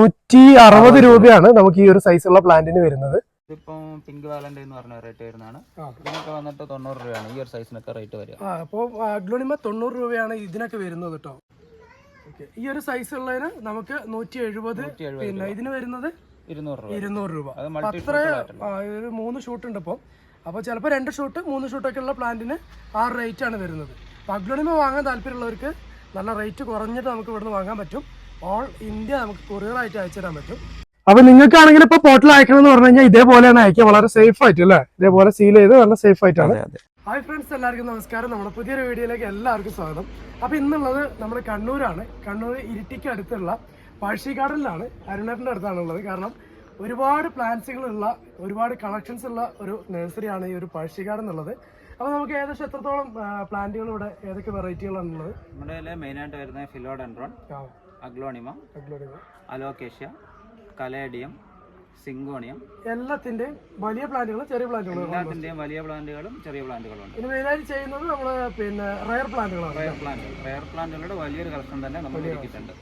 നൂറ്റി അറുപത് രൂപയാണ് നമുക്ക് ഈ ഒരു സൈസുള്ള പ്ലാന്റിന് വരുന്നത്. ഇതിപ്പം പിങ്ക് വാലന്റ് എന്ന് പറഞ്ഞ റേറ്റ് വരുന്നതാണ്. ഇതിനൊക്കെ വന്നിട്ട് തൊണ്ണൂറ് രൂപയാണ്. ഈ ഒരു സൈസിനൊക്കെ റേറ്റ് വരിക. ആ അപ്പോൾ അഗ്ലോണിമ തൊണ്ണൂറ് രൂപയാണ് ഇതിനൊക്കെ വരുന്നത് കേട്ടോ ഈ ഒരു സൈസ് ഉള്ളതിന് നമുക്ക് നൂറ്റി എഴുപത് പിന്നെ ഇതിന് വരുന്നത് ഇരുന്നൂറ് രൂപ. അത്ര ഒരു മൂന്ന് ഷൂട്ട് ഉണ്ട് ഇപ്പോൾ അപ്പോൾ ചിലപ്പോൾ രണ്ട് ഷൂട്ട് മൂന്ന് ഷൂട്ട് ഒക്കെ ഉള്ള പ്ലാന്റിന് ആ റേറ്റ് ആണ് വരുന്നത്. അപ്പോൾ അഗ്ലോണിമ വാങ്ങാൻ താല്പര്യമുള്ളവർക്ക് നല്ല റേറ്റ് കുറഞ്ഞിട്ട് നമുക്ക് ഇവിടുന്ന് വാങ്ങാൻ പറ്റും. ഓൾ ഇന്ത്യ നമുക്ക് കൊറിയർ ആയിട്ട് അയച്ചു തരാൻ പറ്റും. അപ്പൊ നിങ്ങൾക്കാണെങ്കിൽ ഇപ്പൊ പോർട്ടൽ അയക്കണം എന്ന് പറഞ്ഞു കഴിഞ്ഞാൽ ഇതേപോലെയാണ് അയക്കുക. വളരെ സേഫ് ആയിട്ട് അല്ലേ? ഇതേപോലെ സീൽ ചെയ്ത് നല്ല സേഫ് ആയിട്ടാണ്. ഹായ് ഫ്രണ്ട്സ് എല്ലാവർക്കും നമസ്കാരം. നമ്മുടെ പുതിയൊരു വീഡിയോയിലേക്ക് എല്ലാവർക്കും സ്വാഗതം. അപ്പൊ ഇന്നുള്ളത് നമ്മുടെ കണ്ണൂരാണ്. കണ്ണൂർ ഇരിട്ടിക്ക് അടുത്തുള്ള പഴശ്ശി ഗാർഡനിലാണ് അരുണേട്ടന്റെ അടുത്താണുള്ളത്. കാരണം ഒരുപാട് പ്ലാന്റ്സുകളുള്ള ഒരുപാട് കളക്ഷൻസ് ഉള്ള ഒരു നഴ്സറിയാണ് ഈ ഒരു പഴശ്ശി ഗാർഡൻ എന്നുള്ളത്. അപ്പോൾ നമുക്ക് ഏകദേശം എത്രത്തോളം പ്ലാന്റുകൾ ഇവിടെ ഏതൊക്കെ വെറൈറ്റികളാണ് ഉള്ളത്? നമ്മുടെ മെയിൻ മെയിനായിട്ട് വരുന്നത് philodendron aglaonema aglaonema. Alocasia caladium syngonium. എല്ലാത്തിന്റെയും വലിയ പ്ലാന്റുകളും ചെറിയ പ്ലാന്റുകൾ എല്ലാത്തിന്റെയും വലിയ പ്ലാന്റുകളും ചെറിയ പ്ലാന്റുകളും ഉണ്ട് ഇനി മെയിനായിട്ട് ചെയ്യുന്നത് നമ്മൾ പിന്നെ റയർ പ്ലാന്റുകളാണ് റയർ പ്ലാന്റുകൾ റയർ പ്ലാന്റുകളുടെ വലിയൊരു കളക്ഷൻ തന്നെ നമ്മൾ ഒരുക്കിയിട്ടുണ്ട്.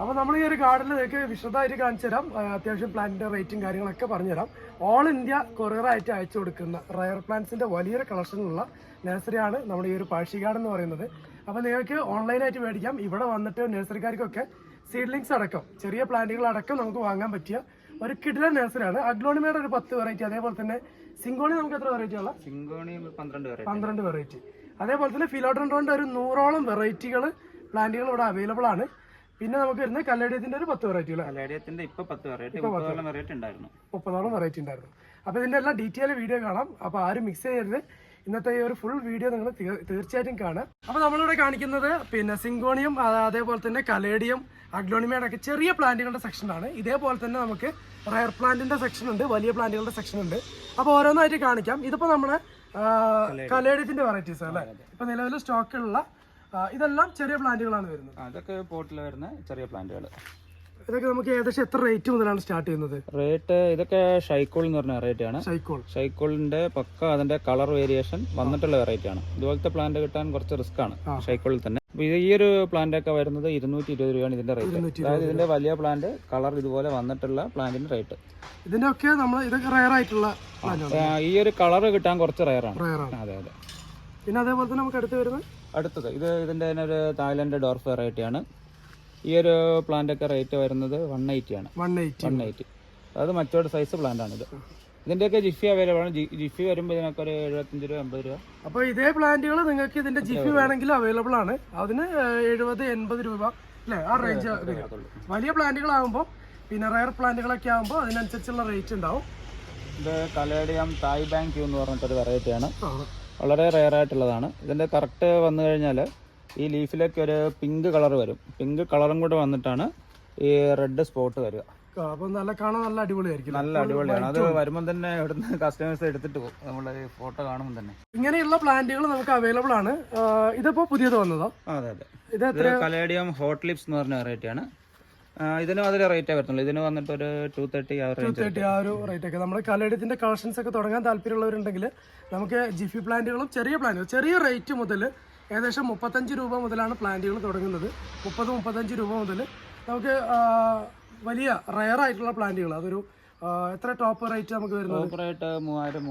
അപ്പൊ നമ്മൾ ഈ ഒരു കാർഡിൽ നിങ്ങൾക്ക് വിശദമായിട്ട് കാണിച്ചു തരാം. അത്യാവശ്യം പ്ലാന്റിന്റെ റേറ്റും കാര്യങ്ങളൊക്കെ പറഞ്ഞുതരാം ഓൾ ഇന്ത്യ കൊറിയർ ആയിട്ട് അയച്ചു കൊടുക്കുന്ന റയർ പ്ലാന്റ്സിന്റെ വലിയൊരു കളക്ഷനുള്ള നഴ്സറിയാണ് നമ്മുടെ ഈ ഒരു പാഴ്ശി ഗാർഡ് എന്ന് പറയുന്നത്. അപ്പോൾ നിങ്ങൾക്ക് ഓൺലൈനായിട്ട് മേടിക്കാം. ഇവിടെ വന്നിട്ട് നഴ്സറിക്കാർക്കൊക്കെ സീഡ്ലിങ്സ് അടക്കം ചെറിയ പ്ലാന്റുകൾ അടക്കം നമുക്ക് വാങ്ങാൻ പറ്റിയ ഒരു കിഡിലൻ നഴ്സറിയാണ് അഗ്ലോണിമയുടെ ഒരു പത്ത് വെറൈറ്റി അതേപോലെ തന്നെ സിങ്കോണി നമുക്ക് എത്ര വെറൈറ്റി ഉള്ള? സിങ്കോണി പന്ത്രണ്ട് പന്ത്രണ്ട് വെറൈറ്റി അതേപോലെ തന്നെ ഫിലോഡ്രോണിന്റെ ഒരു നൂറോളം വെറൈറ്റികൾ പ്ലാന്റുകൾ ഇവിടെ അവൈലബിൾ ആണ്. പിന്നെ നമുക്ക് വരുന്ന കല്ലേഡിയത്തിന്റെ ഒരു പത്ത് വെറൈറ്റികൾ കലേഡിയത്തിന്റെ ഇപ്പൊ പത്ത് വെറൈറ്റി മുപ്പതോളം വെറൈറ്റി ഉണ്ടായിരുന്നു. മുപ്പതോളം വെറൈറ്റി ഉണ്ടായിരുന്നു. അപ്പൊ ഇതിന്റെ എല്ലാം ഡീറ്റെയിൽ വീഡിയോ കാണാം. അപ്പൊ ആരും മിക്സ് ചെയ്യരുത്. ഇന്നത്തെ ഈ ഒരു ഫുൾ വീഡിയോ നിങ്ങൾ തീർച്ചയായിട്ടും കാണാം അപ്പോൾ നമ്മളിവിടെ കാണിക്കുന്നത് പിന്നെ സിങ്കോണിയം അതേപോലെ തന്നെ കലേഡിയം അഗ്ലോണിമയുടെ ഒക്കെ ചെറിയ പ്ലാന്റുകളുടെ സെക്ഷനാണ് ഇതേപോലെ തന്നെ നമുക്ക് റയർ പ്ലാന്റിന്റെ സെക്ഷൻ ഉണ്ട് വലിയ പ്ലാന്റുകളുടെ സെക്ഷൻ ഉണ്ട്. അപ്പോൾ ഓരോന്നായിട്ട് കാണിക്കാം. ഇതിപ്പോൾ നമ്മുടെ കലേഡിയത്തിന്റെ വെറൈറ്റീസ് അല്ലേ? ഇപ്പോൾ നിലവിൽ സ്റ്റോക്കിലുള്ള ഇതെല്ലാം ചെറിയ പ്ലാന്റുകളാണ് വരുന്നത്. അതൊക്കെ പോട്ടിൽ വരുന്ന ചെറിയ പ്ലാന്റുകൾ ഇതൊക്കെ നമുക്ക് ഏകദേശം എത്ര റേറ്റ് മുതലാണ് സ്റ്റാർട്ട് ചെയ്യുന്നത്? റേറ്റ് ഇതൊക്കെ ഷൈക്കോൾ എന്ന് പറഞ്ഞ റേറ്റ് ആണ്. സൈക്കോൾ ഷൈക്കോളിന്റെ പക്ക അതിന്റെ കളർ വേരിയേഷൻ വന്നിട്ടുള്ള വെറൈറ്റി ആണ്. ഇതുപോലത്തെ പ്ലാന്റ് കിട്ടാൻ കുറച്ച് റിസ്ക് ആണ്. ഷൈക്കോളിൽ തന്നെ. ഈ ഒരു പ്ലാന്റ് ഒക്കെ വരുന്നത് ഇരുന്നൂറ്റി ഇരുപത് രൂപയാണ് ഇതിന്റെ റേറ്റ് അതായത് ഇതിന്റെ വലിയ പ്ലാന്റ് കളർ ഇതുപോലെ വന്നിട്ടുള്ള പ്ലാന്റിന്റെ റേറ്റ് ഇതിന്റെ ഒക്കെ നമ്മൾ ഇതൊക്കെ റയർ ആയിട്ടുള്ള ഈ ഒരു കളർ കിട്ടാൻ കുറച്ച് റയർ ആണ്. അതെ അതെ. പിന്നെ അതേപോലെ തന്നെ നമുക്ക് അടുത്ത് വരുന്നത്? അടുത്തത്. ഇത് ഇതിന്റെ തന്നെ ഒരു തായ്ലൻഡ് ഡോർഫ് വെറൈറ്റി ആണ്. ഈ ഒരു പ്ലാന്റ് ഒക്കെ റേറ്റ് വരുന്നത് വൺ എയ്റ്റി ആണ്. വൺ എയ്റ്റി വൺ എയ്റ്റി അത് മറ്റൊരു സൈസ് പ്ലാന്റ് ആണ് ഇത് ഇതിന്റെയൊക്കെ ജിഫി അവൈലബിൾ ആണ്. ജിഫി വരുമ്പോൾ ഇതിനൊക്കെ ഒരു എഴുപത്തഞ്ച് രൂപ എൺപത് രൂപ. അപ്പോൾ ഇതേ പ്ലാന്റുകൾ നിങ്ങൾക്ക് ഇതിന്റെ ജിഫി വേണമെങ്കിൽ അവൈലബിൾ ആണ്. അതിന് എഴുപത് എൺപത് രൂപ അല്ലേ? ആ റേഞ്ച് വലിയ പ്ലാന്റുകളാകുമ്പോൾ പിന്നെ റയർ പ്ലാന്റുകളൊക്കെ ആകുമ്പോൾ അതിനനുസരിച്ചുള്ള റേറ്റ് ഉണ്ടാവും. ഇത് കലേഡിയം തായ് ബാങ്ക് എന്ന് പറഞ്ഞിട്ടൊരു വെറൈറ്റിയാണ് വളരെ റയർ ആയിട്ടുള്ളതാണ്. ഇതിന്റെ കറക്റ്റ് വന്നു കഴിഞ്ഞാൽ ഈ ലീഫിലേക്ക് ഒരു പിങ്ക് കളർ വരും. പിങ്ക് കളറും കൂടെ വന്നിട്ടാണ് ഈ റെഡ് സ്പോട്ട് വരിക. അപ്പൊ നല്ല കാണാൻ നല്ല അടിപൊളിയായിരിക്കും. നല്ല അടിപൊളിയാണ്. അത് വരുമ്പോൾ തന്നെ ഇവിടുന്ന് കസ്റ്റമേഴ്സ് എടുത്തിട്ട് പോകും. നമ്മൾ ഫോട്ടോ കാണുമ്പോൾ തന്നെ. ഇങ്ങനെയുള്ള പ്ലാന്റുകൾ നമുക്ക് അവൈലബിൾ ആണ്. ഇതിപ്പോ പുതിയത് വന്നതോ. അതെ അതെ. ഇത് കലേഡിയം ഹോട്ട് ലിപ്സ് എന്ന് പറഞ്ഞ വെറൈറ്റി ആണ്. ഇതിന് അതിൽ റേറ്റേ വരുന്നുള്ളൂ. ഇതിന് വന്നിട്ട് ഒരു ടു തേർട്ടി ആ തേർട്ടി ആ ഒരു റേറ്റ് ഒക്കെ. നമ്മുടെ കലേഡിയത്തിന്റെ കളക്ഷൻസ് ഒക്കെ തുടങ്ങാൻ താല്പര്യമുള്ളവരുണ്ടെങ്കിൽ നമുക്ക് ജിഫി പ്ലാന്റുകളും ചെറിയ പ്ലാന്റുകളും ചെറിയ റേറ്റ് മുതൽ ഏകദേശം മുപ്പത്തഞ്ച് രൂപ മുതലാണ് പ്ലാന്റുകൾ തുടങ്ങുന്നത്. മുപ്പത് മുപ്പത്തഞ്ച് രൂപ മുതൽ നമുക്ക് വലിയ റയർ ആയിട്ടുള്ള പ്ലാന്റുകൾ. അതൊരു എത്ര ടോപ്പ് റേറ്റ് നമുക്ക് വരുന്നത്? മൂവായിരം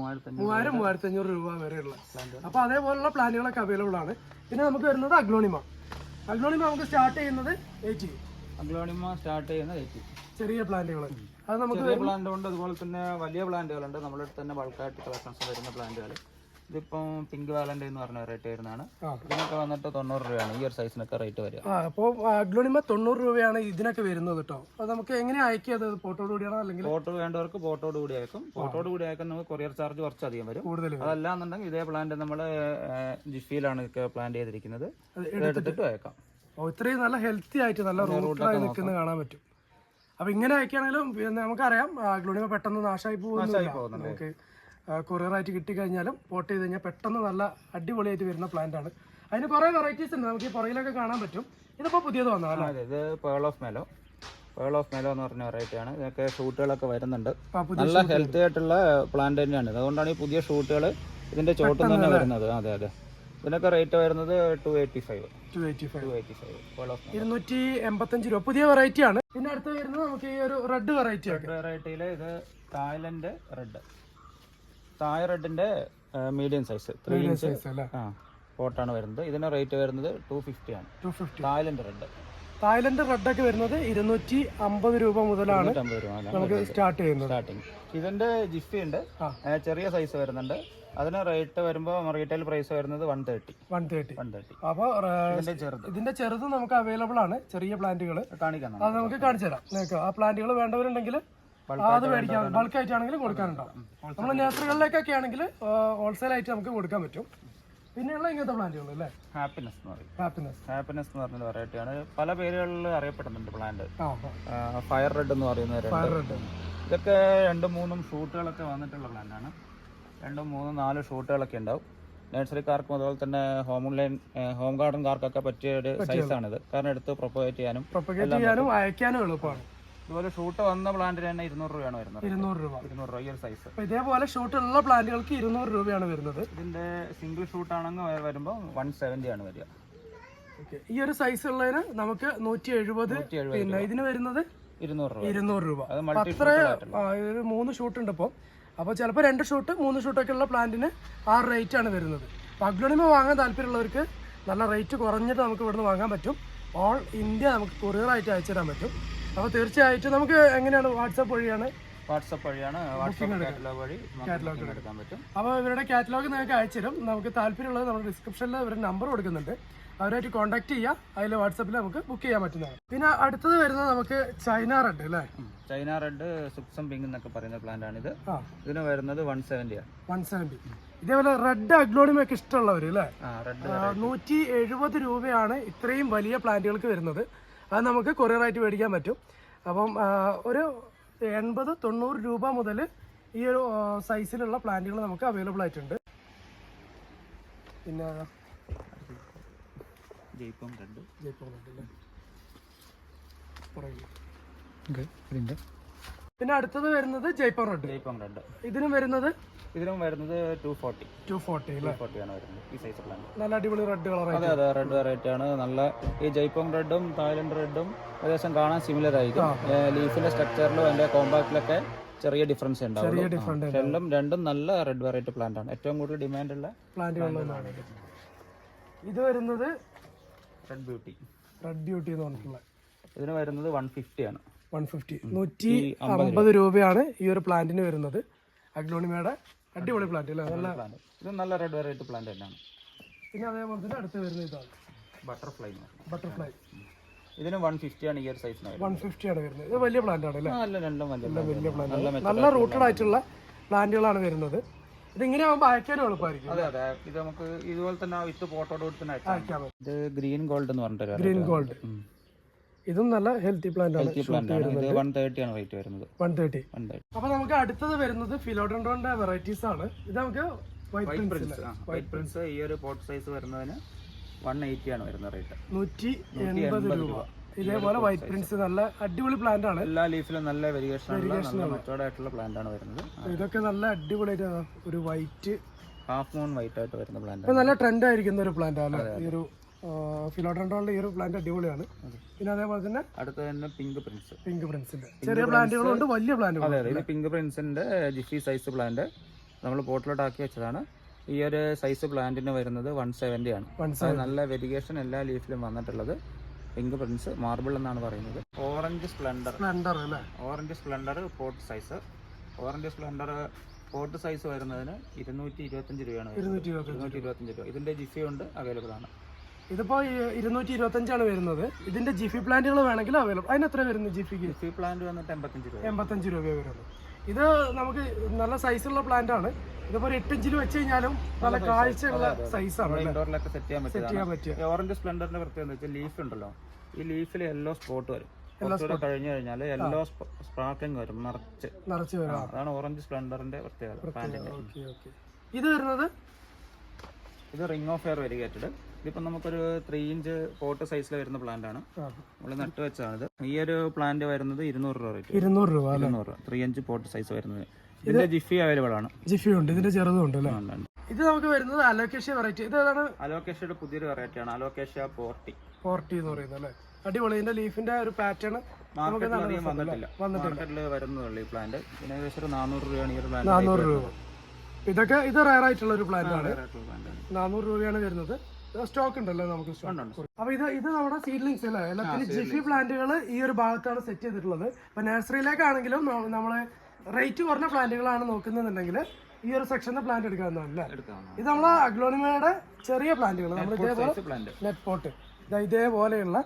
മൂവായിരത്തി അഞ്ഞൂറ് രൂപ. വരെയുള്ള അപ്പോൾ അതേപോലുള്ള പ്ലാന്റുകളൊക്കെ അവൈലബിൾ ആണ്. പിന്നെ നമുക്ക് വരുന്നത് അഗ്ലോണിമ. അഗ്ലോണിമ നമുക്ക് സ്റ്റാർട്ട് ചെയ്യുന്നത് എയ്റ്റി അഗ്ലോണിമ സ്റ്റാർട്ട് ചെയ്യുന്നത് എയ്റ്റി ചെറിയ പ്ലാന്റുകൾ അത് നമുക്ക് പ്ലാന്റ് ഉണ്ട് അതുപോലെ തന്നെ വലിയ പ്ലാന്റുകളുണ്ട്. നമ്മുടെ അടുത്ത് തന്നെ ബൾക്കായിട്ട് കളക്ഷൻസ് വരുന്ന പ്ലാന്റുകൾ ഇതിപ്പം പിങ്ക് വാലന്റ് എന്ന് പറഞ്ഞ റേറ്റ് വരുന്നതാണ്. ഇതിനൊക്കെ വന്നിട്ട് തൊണ്ണൂറ് രൂപയാണ്. ഈ ഒരു സൈസിനൊക്കെ റേറ്റ് വരിക. അപ്പോൾ അഡ്ലോണിമ തൊണ്ണൂറ് രൂപയാണ് ഇതിനൊക്കെ വരുന്നത് കേട്ടോ. അപ്പോൾ നമുക്ക് എങ്ങനെ അയക്കിയത് ഫോട്ടോ കൂടിയാണോ അല്ലെങ്കിൽ? ഫോട്ടോ വേണ്ടവർക്ക് ഫോട്ടോട് കൂടി അയക്കും. ഫോട്ടോട് കൂടി അയക്കാൻ നമുക്ക് കൊറിയർ ചാർജ് കുറച്ചധികം വരും. കൂടുതൽ അതല്ലാന്നുണ്ടെങ്കിൽ ഇതേ പ്ലാന്റ് നമ്മൾ ജിഫിയിലാണ് പ്ലാൻ ചെയ്തിരിക്കുന്നത്. എടുത്തിട്ട്. അയക്കാം. ഓ ഇത്രയും നല്ല ഹെൽത്തി ആയിട്ട് നല്ല റൂട്ടായി നിൽക്കുന്നത് കാണാൻ പറ്റും. അപ്പൊ ഇങ്ങനെ അയക്കുകയാണെങ്കിലും പിന്നെ നമുക്കറിയാം ഗ്ലൂണിമ പെട്ടെന്ന് നാശമായി പോകുന്നു പോകുന്നുണ്ട്. ആയിട്ട് കിട്ടിക്കഴിഞ്ഞാലും പോട്ട് ചെയ്ത് കഴിഞ്ഞാൽ പെട്ടെന്ന് നല്ല അടിപൊളിയായിട്ട് വരുന്ന പ്ലാന്റ് ആണ്. അതിന് കുറേ വെറൈറ്റീസ് ഉണ്ട്. നമുക്ക് ഈ പുറകിലൊക്കെ കാണാൻ പറ്റും. ഇതിപ്പോ പുതിയത് വന്നതാണ് അതെ ഇത് pearl of mellow pearl of mellow എന്ന് പറഞ്ഞ വെറൈറ്റി ആണ്. ഇതൊക്കെ ഷൂട്ടുകളൊക്കെ വരുന്നുണ്ട്. നല്ല ഹെൽത്തി ആയിട്ടുള്ള പ്ലാന്റ് തന്നെയാണ്. അതുകൊണ്ടാണ് ഈ പുതിയ ഷൂട്ടുകൾ ഇതിന്റെ ചോട്ടിൽ തന്നെ വരുന്നത്. അതെ അതെ. ഇതിനൊക്കെ റേറ്റ് വരുന്നത് two eighty five two eighty five eighty five ഇരുന്നൂറ്റി എൺപത്തഞ്ച് രൂപ. പുതിയ വെറൈറ്റി ആണ്. പിന്നെ അടുത്ത് വരുന്നത് നമുക്ക് ഈ ഒരു റെഡ് വെറൈറ്റി വെറൈറ്റിയിൽ ഇത് തായ്ലൻഡ് റെഡ് തായ് റെഡിന്റെ മീഡിയം സൈസ് ത്രീ ഇഞ്ച് ആ പോട്ടാണ് വരുന്നത്. ഇതിന്റെ റേറ്റ് വരുന്നത് ടു ഫിഫ്റ്റി ആണ്. Two fifty Thailand red Thailand red ഒക്കെ വരുന്നത് ഇരുന്നൂറ്റി അമ്പത് രൂപ മുതലാണ് നമുക്ക് സ്റ്റാർട്ട് ചെയ്യുന്നത്. സ്റ്റാർട്ടിങ് ഇതിന്റെ ജിഫി ഉണ്ട്. ചെറിയ സൈസ് വരുന്നുണ്ട്. അതിന് റേറ്റ് വരുമ്പോൾ റീറ്റെയിൽ പ്രൈസ് വരുന്നത് one thirty one thirty one thirty അപ്പോൾ ഇതിന്റെ ചെറുത്. ഇതിന്റെ ചെറുത് നമുക്ക് അവൈലബിൾ ആണ്. ചെറിയ പ്ലാന്റുകൾ കാണിക്കാം അത് നമുക്ക് കാണിച്ചു തരാം നിങ്ങൾക്ക് ആ പ്ലാന്റുകൾ വേണ്ടവരുണ്ടെങ്കിൽ അത് മേടിക്കാം. ബൾക്ക് ആയിട്ടാണെങ്കിലും കൊടുക്കാനുണ്ടാവും. നമ്മൾ നേഴ്സറികളിലേക്കൊക്കെ ആണെങ്കിൽ ഹോൾസെയിൽ ആയിട്ട് നമുക്ക് കൊടുക്കാൻ പറ്റും. പിന്നെയുള്ള ഇങ്ങനത്തെ പ്ലാന്റുകൾ അല്ലേ? ഹാപ്പിനെസ് എന്ന് പറയും. ഹാപ്പിനെസ് ഹാപ്പിനെസ് എന്ന് പറഞ്ഞ വെറൈറ്റിയാണ് പല പേരുകളിൽ അറിയപ്പെടുന്നുണ്ട് പ്ലാന്റ് ഫയർ റെഡ് എന്ന് പറയുന്ന ഫയർ റെഡ് ഇതൊക്കെ രണ്ടും മൂന്നും ഷൂട്ടുകളൊക്കെ വന്നിട്ടുള്ള പ്ലാന്റാണ് രണ്ടും മൂന്നും നാല് ഷൂട്ടുകളൊക്കെ ഉണ്ടാവും. നഴ്സറിക്കാർക്കും അതുപോലെ തന്നെ ഹോം ലൈൻ ഹോം ഗാർഡൻകാർക്കൊക്കെ പറ്റിയ ഒരു സൈസാണിത് കാരണം എടുത്ത് പ്രൊപ്പഗേറ്റ് ചെയ്യാനും പ്രൊപ്പഗേറ്റ് ചെയ്യാനും അയക്കാനും എളുപ്പമാണ്. ഇതുപോലെ ഷൂട്ട് വന്ന പ്ലാന്റിന് തന്നെ ഇരുന്നൂറ് രൂപയാണ് വരുന്നത്. ഇരുന്നൂറ് രൂപ. ഇരുന്നൂറ് രൂപ ഈ ഒരു സൈസ് ഇതേപോലെ ഷൂട്ട് ഉള്ള പ്ലാന്റുകൾക്ക് ഇരുന്നൂറ് രൂപയാണ് വരുന്നത്. ഇതിന്റെ സിംഗിൾ ഷൂട്ട് ആണെങ്കിൽ വരുമ്പോൾ വൺ സെവന്റി ആണ് വരിക. ഈ ഒരു സൈസ് ഉള്ളതിന് നമുക്ക് നൂറ്റി എഴുപത് പിന്നെ ഇതിന് വരുന്നത് ഇരുന്നൂറ് രൂപ. അത്ര ഒരു മൂന്ന് ഷൂട്ട് ഉണ്ട് ഇപ്പോൾ അപ്പോൾ ചിലപ്പോൾ രണ്ട് ഷൂട്ട് മൂന്ന് ഷൂട്ടൊക്കെ ഉള്ള പ്ലാന്റിന് ആ റേറ്റ് ആണ് വരുന്നത്. അപ്പോൾ അഗ്ലോണിമ വാങ്ങാൻ താല്പര്യമുള്ളവർക്ക് നല്ല റേറ്റ് കുറഞ്ഞിട്ട് നമുക്ക് ഇവിടുന്ന് വാങ്ങാൻ പറ്റും. ഓൾ ഇന്ത്യ നമുക്ക് കൊറിയറായിട്ട് അയച്ചു തരാൻ പറ്റും. അപ്പോൾ തീർച്ചയായിട്ടും നമുക്ക് എങ്ങനെയാണ് വാട്സാപ്പ് വഴിയാണ് വാട്സപ്പ് വഴിയാണ്. വാട്സപ്പ് കാറ്റലോഗ് വഴി booking എടുക്കാൻ പറ്റും. അപ്പോൾ ഇവരുടെ കാറ്റലോഗ് നിങ്ങൾക്ക് അയച്ചിരും നമുക്ക് താല്പര്യമുള്ളത് നമ്മുടെ ഡിസ്ക്രിപ്ഷനിൽ ഇവരുടെ നമ്പർ കൊടുക്കുന്നുണ്ട്. അവരായിട്ട് കോൺടാക്ട് ചെയ്യാം അതിൽ വാട്സാപ്പിൽ നമുക്ക് ബുക്ക് ചെയ്യാൻ പറ്റുന്നതാണ്. പിന്നെ അടുത്തത് വരുന്നത് നമുക്ക് ചൈന റെഡ് അല്ലേ? ചൈന റെഡ് സുക്സം പിങ്ക് എന്നൊക്കെ പറയുന്ന പ്ലാന്റ് ആണ് ഇത് ഇതിന് വരുന്നത് വൺ സെവന്റി ആണ്. വൺ സെവന്റി ഇതേപോലെ റെഡ് അഗ്ലോണിമൊക്കെ ഇഷ്ടമുള്ളവർ അല്ലേ? ആ റെഡ് നൂറ്റി എഴുപത് രൂപയാണ് ഇത്രയും വലിയ പ്ലാന്റുകൾക്ക് വരുന്നത്. അത് നമുക്ക് കൊറിയറായിട്ട് മേടിക്കാൻ പറ്റും. അപ്പം ഒരു എൺപത് തൊണ്ണൂറ് രൂപ മുതൽ ഈ ഒരു സൈസിലുള്ള പ്ലാന്റുകൾ നമുക്ക് അവൈലബിൾ ആയിട്ടുണ്ട്. പിന്നെ ജയ്പം രണ്ട് ജയ്പൂർ രണ്ട് അല്ലേ? പിന്നെ അടുത്തത് വരുന്നത് ജയ്പൂർ റെഡ്. ജയ്പൂർ റെഡ്. ഇതിനും വരുന്നത്? ഇതിനും വരുന്നത് two forty two forty forty ആണ് വരുന്നത് ഈ സൈസ് പ്ലാന്റ് നല്ല അടിപൊളി റെഡ് കളർ അതെ അതെ റെഡ് വെറൈറ്റി ആണ്. നല്ല ഈ ജയ്പം റെഡും തായ്ലൻഡ് റെഡും ഏകദേശം കാണാൻ സിമിലർ ആയിരിക്കും. ലീഫിന്റെ സ്ട്രക്ചറിലും അതിന്റെ കോമ്പാക്റ്റിലൊക്കെ ചെറിയ ഡിഫറൻസ് ഉണ്ടാവും. എല്ലാം രണ്ടും നല്ല റെഡ് വെറൈറ്റി പ്ലാന്റ് ആണ്. ഏറ്റവും കൂടുതൽ ഡിമാൻഡ് ഉള്ള പ്ലാന്റ് ഇത് വരുന്നത് റെഡ് ബ്യൂട്ടി റെഡ് ബ്യൂട്ടി എന്ന് പറഞ്ഞിട്ടുള്ള. ഇതിന് വരുന്നത് വൺ ഫിഫ്റ്റി ആണ്. വൺ ഫിഫ്റ്റി നൂറ്റി അമ്പത് രൂപയാണ് ഈ ഒരു പ്ലാന്റിന് വരുന്നത്. അഗ്ലോണിമയുടെ അടിപൊളി പ്ലാന്റ് അല്ലേ? നല്ല ഇത് നല്ല റെഡ് വെറൈറ്റി പ്ലാന്റ് തന്നെയാണ്. പിന്നെ അതേപോലെ തന്നെ അടുത്ത് വരുന്ന ഇതാണ്. ബട്ടർഫ്ലൈ ബട്ടർഫ്ലൈ ഇതിന് വൺ ഫിഫ്റ്റി ആണ് ഈ ഒരു സൈസ് വൺ ഫിഫ്റ്റി ആണ് വരുന്നത്. ഇത് വലിയ പ്ലാന്റ് ആണ് അല്ലേ? നല്ല രണ്ടും വലിയ പ്ലാന്റ് നല്ല റൂട്ടഡ് ആയിട്ടുള്ള പ്ലാന്റുകളാണ് വരുന്നത്. ഇതിങ്ങനെ ആകുമ്പോൾ അയക്കാനും എളുപ്പമായിരിക്കും അതെ അതെ. ഇത് നമുക്ക് ഇതുപോലെ തന്നെ വിത്ത് ഫോട്ടോ കൂടി തന്നെ ഇത് ഗ്രീൻ ഗോൾഡ് എന്ന് പറഞ്ഞിട്ട് ഗ്രീൻ ഗോൾഡ് ഇതും നല്ല ഹെൽത്തി പ്ലാന്റ് ആണ് പ്ലാന്റ് ആണ്. ഇത് വൺ തേർട്ടി ആണ് റേറ്റ് വരുന്നത്. വൺ തേർട്ടി വൺ അപ്പൊ നമുക്ക് അടുത്തത് വരുന്നത് ഫിലോഡൻഡ്രോന്റെ വെറൈറ്റീസ് ആണ്. ഇത് നമുക്ക് വൈറ്റ് പ്രിൻസ് വൈറ്റ് പ്രിൻസ് ഈ ഒരു പോട്ട് സൈസ് വരുന്നതിന് വൺ എയ്റ്റി ആണ് വരുന്ന റേറ്റ് നൂറ്റി എൺപത് രൂപ. ഇതേപോലെ വൈറ്റ് പ്രിൻസ് നല്ല അടിപൊളി പ്ലാന്റ് ആണ്. എല്ലാ ലീഫിലും നല്ല വെരിയേഷൻ ആയിട്ടുള്ള പ്ലാന്റ് ആണ് വരുന്നത്. ഇതൊക്കെ നല്ല അടിപൊളിയായിട്ട് ഒരു വൈറ്റ് ഹാഫ് മൂൺ വൈറ്റ് ആയിട്ട് വരുന്ന പ്ലാന്റ് നല്ല ട്രെൻഡ് ആയിരിക്കുന്ന ഒരു പ്ലാന്റ് ആണ് ഈ ഒരു ഫിലോഡൻഡ്രോണിന്റെ ഈ ഒരു പ്ലാന്റ് അടിപൊളിയാണ്. പിന്നെ അതേപോലെ തന്നെ അടുത്ത തന്നെ പിങ്ക് പ്രിൻസ് പിങ്ക് പ്രിൻസിന്റെ ചെറിയ പ്ലാന്റുകളുണ്ട് വലിയ പ്ലാന്റുകൾ ഇത് പിങ്ക് പ്രിൻസിന്റെ ജിഫി സൈസ് പ്ലാന്റ് നമ്മൾ പോട്ടിലോട്ടാക്കി വെച്ചതാണ്. ഈ ഒരു സൈസ് പ്ലാന്റിന് വരുന്നത് വൺ സെവന്റി ആണ്. നല്ല വെരിഗേഷൻ എല്ലാ ലീഫിലും വന്നിട്ടുള്ളത് പിങ്ക് പ്രിൻസ് മാർബിൾ എന്നാണ് പറയുന്നത്. ഓറഞ്ച് സ്പ്ലെൻഡർ സ്പ്ലെൻഡർ അല്ലേ? Orange splendour pot size orange splendour pot size വരുന്നതിന് ഇരുന്നൂറ്റി ഇരുപത്തഞ്ച് രൂപയാണ് ഇരുന്നൂറ്റി ഇരുപത്തഞ്ച് രൂപ. ഇതിന്റെ ജിഫി ഉണ്ട് അവൈലബിൾ ആണ്. ഇതിപ്പോ ഇരുന്നൂറ്റി ഇരുപത്തി അഞ്ചാണ് വരുന്നത്. ഇതിന്റെ ജിഫി പ്ലാന്റുകൾ വേണമെങ്കിൽ അവൈലബിൾ അതിന് എത്ര വരുന്നത് ജിഫിക്ക് ജിഫി പ്ലാന്റ് വന്നിട്ട് എൺപത്തഞ്ച് രൂപ. എൺപത്തഞ്ച് രൂപയെ വരുള്ളൂ ഇത് നമുക്ക് നല്ല സൈസുള്ള പ്ലാന്റ് ആണ്. ഇതിപ്പോ ഒരു എട്ടിഞ്ചിൽ വെച്ച് കഴിഞ്ഞാലും നല്ല കാഴ്ചയുള്ള സൈസാണ് ഇൻഡോറിലൊക്കെ സെറ്റ് ചെയ്യാൻ പറ്റിയതാണ്. ചെയ്യാൻ പറ്റിയ. ഓറഞ്ച് സ്പ്ലെൻഡറിന്റെ പ്രത്യേകത വെച്ചാൽ ലീഫ് ഉണ്ടല്ലോ. ഈ ലീഫിൽ യെല്ലോ സ്പോട്ട് വരും. കഴിഞ്ഞു കഴിഞ്ഞാൽ യെല്ലോ സ്പാർക്കിംഗ് വരും നിറച്ച്. നിറച്ച് വരും. അതാണ് ഓറഞ്ച് സ്പ്ലെൻഡറിന്റെ പ്രത്യേകത ഇത് വരുന്നത്? ഇത് റിംഗ് ഓഫ് എയർ വെരിഗേറ്റഡ് ഇതിപ്പോൾ നമുക്കൊരു ത്രീ ഇഞ്ച് പോട്ട് സൈസിൽ വരുന്ന പ്ലാന്റ് ആണ്. നമ്മൾ നട്ട് വെച്ചാണ് ഈ ഒരു പ്ലാന്റ് വരുന്നത് ഇരുന്നൂറ് രൂപ റേറ്റ് ഇരുന്നൂറ് രൂപ ഇരുന്നൂറ് രൂപ. ത്രീ ഇഞ്ച് പോട്ട് സൈസ് വരുന്നത്. ഇതിന്റെ ജിഫി അവൈലബിൾ ആണ്. ജിഫി ഉണ്ട്. ഇതിന്റെ ചെറുതും ഉണ്ട്. ഇത് നമുക്ക് വരുന്നത് അലോക്കേഷ്യ വെറൈറ്റി ഇത് ഏതാണ്? അലോക്കേഷ്യയുടെ പുതിയൊരു വെറൈറ്റി ആണ്. അലോക്കേഷ്യ പോർട്ടി. ഫോർട്ടി എന്ന് പറയുന്നത് അല്ലേ? അടിപൊളി. ഇതിന്റെ ലീഫിന്റെ ഒരു പാറ്റേൺ. മാർക്കറ്റിൽ വരുന്നതുള്ളൂ ഈ പ്ലാന്റ് പിന്നെ ഏകദേശം ഒരു നാനൂറ് രൂപയാണ് ഈ ഒരു പ്ലാന്റ് നാനൂറ് രൂപ. ഇതൊക്കെ ഇത് റയർ ആയിട്ടുള്ള ഒരു പ്ലാന്റ് ആണ്. നാനൂറ് രൂപയാണ് വരുന്നത്. സ്റ്റോക്ക് ഉണ്ടല്ലോ നമുക്ക് അപ്പൊ ഇത് ഇത് നമ്മുടെ സീഡ്ലിങ്സ് അല്ലേ? എല്ലാത്തിനും ജിഫി പ്ലാന്റുകൾ ഈ ഒരു ഭാഗത്താണ് സെറ്റ് ചെയ്തിട്ടുള്ളത്. ഇപ്പൊ നഴ്സറിയിലേക്കാണെങ്കിലും നമ്മൾ റേറ്റ് കുറഞ്ഞ പ്ലാന്റുകളാണ് നോക്കുന്നുണ്ടെങ്കിൽ ഈ ഒരു സെക്ഷനിൽ പ്ലാന്റ് എടുക്കാവുന്നതല്ലേ ഇത് നമ്മളെ അഗ്ലോണിമയുടെ ചെറിയ പ്ലാന്റുകൾ നമ്മൾ ഇതേപോലെ നെറ്റ്പോട്ട് നെറ്റ് പോട്ട് ഇതേപോലെയുള്ള